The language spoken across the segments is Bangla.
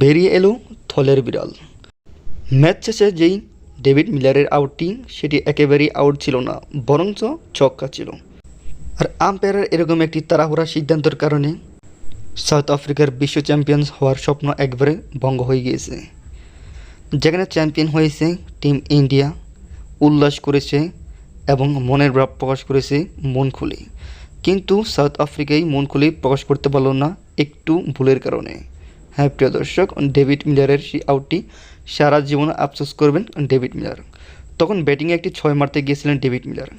বেরিয়ে এলো থলের বিড়াল। ম্যাচ শেষে যেই ডেভিড মিলারের আউটটি সেটি একেবারেই আউট ছিল না, বরঞ্চ ছক্কা ছিল। আর আম্পায়ারের এরকম একটি তাড়াহুড়া সিদ্ধান্তের কারণে সাউথ আফ্রিকার বিশ্ব চ্যাম্পিয়ন্স হওয়ার স্বপ্ন একবারে ভঙ্গ হয়ে গিয়েছে। যেখানে চ্যাম্পিয়ন হয়েছে টিম ইন্ডিয়া উল্লাস করেছে এবং মনের ভাব প্রকাশ করেছে মন খুলে। কিন্তু সাউথ আফ্রিকায় মন খুলে প্রকাশ করতে পারল না একটু ভুলের কারণে। হ্যাঁ প্রিয় দর্শক, ডেভিড মিলারের সেই আউটটি সারা জীবন আফসোস করবেন ডেভিড মিলার। তখন ব্যাটিংয়ে একটি ছয় মারতে গিয়েছিলেন ডেভিড মিলার।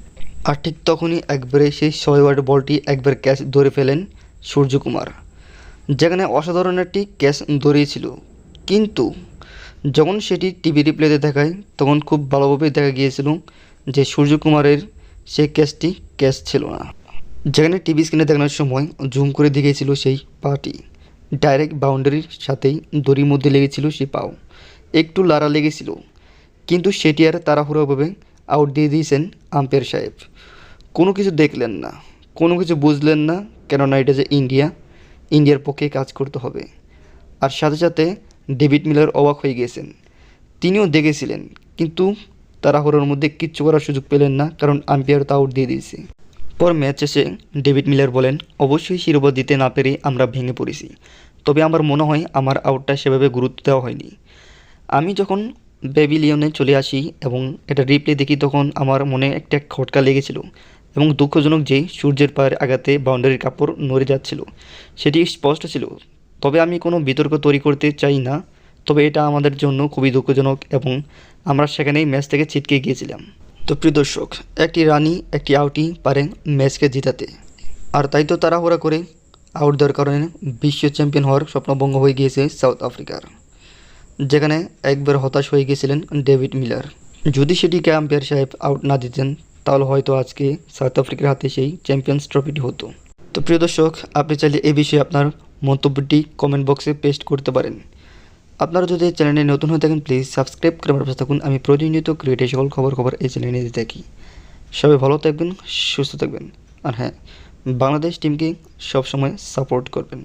আর ঠিক তখনই একবারে সেই ছয় ওয়ার্ড বলটি একবার ক্যাচ ধরে ফেলেন সূর্যকুমার, যেখানে অসাধারণ একটি ক্যাচ ধরিয়েছিল। কিন্তু যখন সেটি টিভি রিপ্লেতে দেখায়, তখন খুব ভালোভাবে দেখা গিয়েছিল যে সূর্যকুমারের সেই ক্যাচটি ক্যাচ ছিল না। যেখানে টিভি স্ক্রিনে দেখানোর সময় জুম করে দেখিয়েছিল সেই পাটি। ডাইরেক্ট বাউন্ডারির সাথেই দড়ির মধ্যে লেগেছিল সেই পাও। একটু লাড়া লেগেছিল। কিন্তু সেটি আর তাড়াহুড়োভাবে আউট দিয়ে দিয়েছেন আম্পায়ার সাহেব। কোনো কিছু দেখলেন না, কোনো কিছু বুঝলেন না, কেননা এটা যে ইন্ডিয়া ইন্ডিয়ার পক্ষে কাজ করতে হবে। আর সাথে সাথে ডেভিড মিলার অবাক হয়ে গিয়েছেন। তিনিও দেখেছিলেন, কিন্তু তাড়াহুড়োর মধ্যে কিচ্ছু করার সুযোগ পেলেন না, কারণ আম্পায়ার তা আউট দিয়ে দিয়েছে। পর ম্যাচ শেষে ডেভিড মিলার বলেন, অবশ্যই শিরোপা দিতে না পেরে আমরা ভেঙে পড়েছি। তবে আমার মনে হয় আমার আউটটা সেভাবে গুরুত্ব দেওয়া হয়নি। আমি যখন ব্যাবিলিয়নে চলে আসি এবং এটা রিপ্লে দেখি তখন আমার মনে একটা খটকা লেগেছিল এবং দুঃখজনক যে সূর্যের পায়ের আঘাতে বাউন্ডারির কাপড় নড়ে যাচ্ছিল। সেটি স্পষ্ট ছিল। তবে আমি কোনো বিতর্ক তৈরি করতে চাই না। তবে এটা আমাদের জন্য খুবই দুঃখজনক এবং আমরা সেখানেই ম্যাচ থেকে ছিটকে গিয়েছিলাম। তো প্রিয় দর্শক, একটি রানি, একটি আউটই পারেন ম্যাচকে জিতাতে। আর তাই তো তাড়াহুড়া করে আউট দেওয়ার কারণে বিশ্ব চ্যাম্পিয়ন হওয়ার স্বপ্নভঙ্গ হয়ে গিয়েছে সাউথ আফ্রিকার। যেখানে একবার হতাশ হয়ে গিয়েছিলেন ডেভিড মিলার। যদি সেটিকে আম্পায়ার সাহেব আউট না দিতেন, তাহলে হয়তো আজকে সাউথ আফ্রিকার হাতে সেই চ্যাম্পিয়ন্স ট্রফিটি হতো। তো প্রিয় দর্শক, আপনি চাইলে এ বিষয়ে আপনার মন্তব্যটি কমেন্ট বক্সে পেস্ট করতে পারেন। আপনারা যদি এই চ্যানেলে নতুন হয়ে থাকেন প্লিজ সাবস্ক্রাইব করে ব্যবস্থা থাকুন। আমি প্রতিনিয়ত ক্রিয়েটে সকল খবর খবর এই চ্যানেলে নিতে থাকি। সবাই ভালো থাকবেন, সুস্থ থাকবেন। আর হ্যাঁ বাংলাদেশ টিমকে সবসময় সাপোর্ট করবেন।